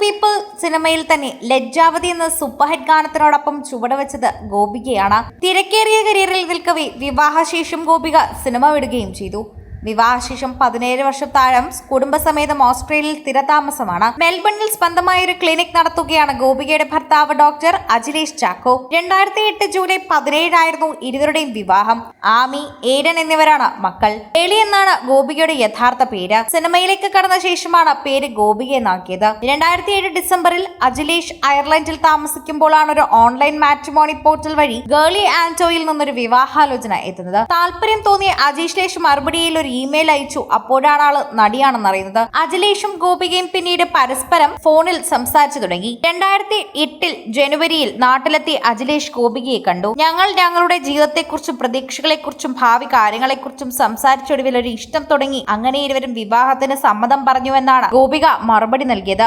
People സിനിമയിൽ തന്നെ ലജ്ജാവതി എന്ന സൂപ്പർ ഹിറ്റ് ഗാനത്തിനോടൊപ്പം ചുവടുവെച്ചത് ഗോപികയാണ്. തിരക്കേറിയ കരിയറിൽ നിൽക്കവേ വിവാഹശേഷം ഗോപിക സിനിമ വിടുകയും ചെയ്തു. വിവാഹശേഷം പതിനേഴ് വർഷം താഴം കുടുംബസമേതം ഓസ്ട്രേലിയയിൽ സ്ഥിരതാമസമാണ്. മെൽബണിൽ സ്വന്തമായ ഒരു ക്ലിനിക് നടത്തുകയാണ് ഗോപികയുടെ ഭർത്താവ് ഡോക്ടർ അജിലേഷ് ചാക്കോ. രണ്ടായിരത്തി എട്ട് ജൂലൈ പതിനേഴായിരുന്നു ഇരുവരുടെയും വിവാഹം. ആമി ഏഡൻ എന്നിവരാണ് മക്കൾ. എളി എന്നാണ് ഗോപികയുടെ യഥാർത്ഥ പേര്. സിനിമയിലേക്ക് കടന്ന ശേഷമാണ് പേര് ഗോപിക എന്നാക്കിയത്. രണ്ടായിരത്തി ഏഴ് ഡിസംബറിൽ അജിലേഷ് അയർലൻഡിൽ താമസിക്കുമ്പോഴാണ് ഒരു ഓൺലൈൻ മാട്രിമോണി പോർട്ടൽ വഴി ഗേളി ആന്റോയിൽ നിന്നൊരു വിവാഹാലോചന എത്തുന്നത്. താല്പര്യം തോന്നിയ അജിലേഷ് മറുപടിയിൽ ഒരു ഇമെയിൽ അയച്ചു. അപ്പോഴാണ് ആൾ നടിയാണെന്ന് അറിയുന്നത്. അജിലേഷും ഗോപികയും പിന്നീട് പരസ്പരം ഫോണിൽ സംസാരിച്ചു തുടങ്ങി. രണ്ടായിരത്തി എട്ടിൽ ജനുവരിയിൽ നാട്ടിലെത്തി അജിലേഷ് ഗോപികയെ കണ്ടു. ഞങ്ങൾ ഞങ്ങളുടെ ജീവിതത്തെക്കുറിച്ചും പ്രതീക്ഷകളെക്കുറിച്ചും ഭാവി കാര്യങ്ങളെക്കുറിച്ചും സംസാരിച്ചൊടുവിൽ ഒരു ഇഷ്ടം തുടങ്ങി. അങ്ങനെ ഇരുവരും വിവാഹത്തിന് സമ്മതം പറഞ്ഞുവെന്നാണ് ഗോപിക മറുപടി നൽകിയത്.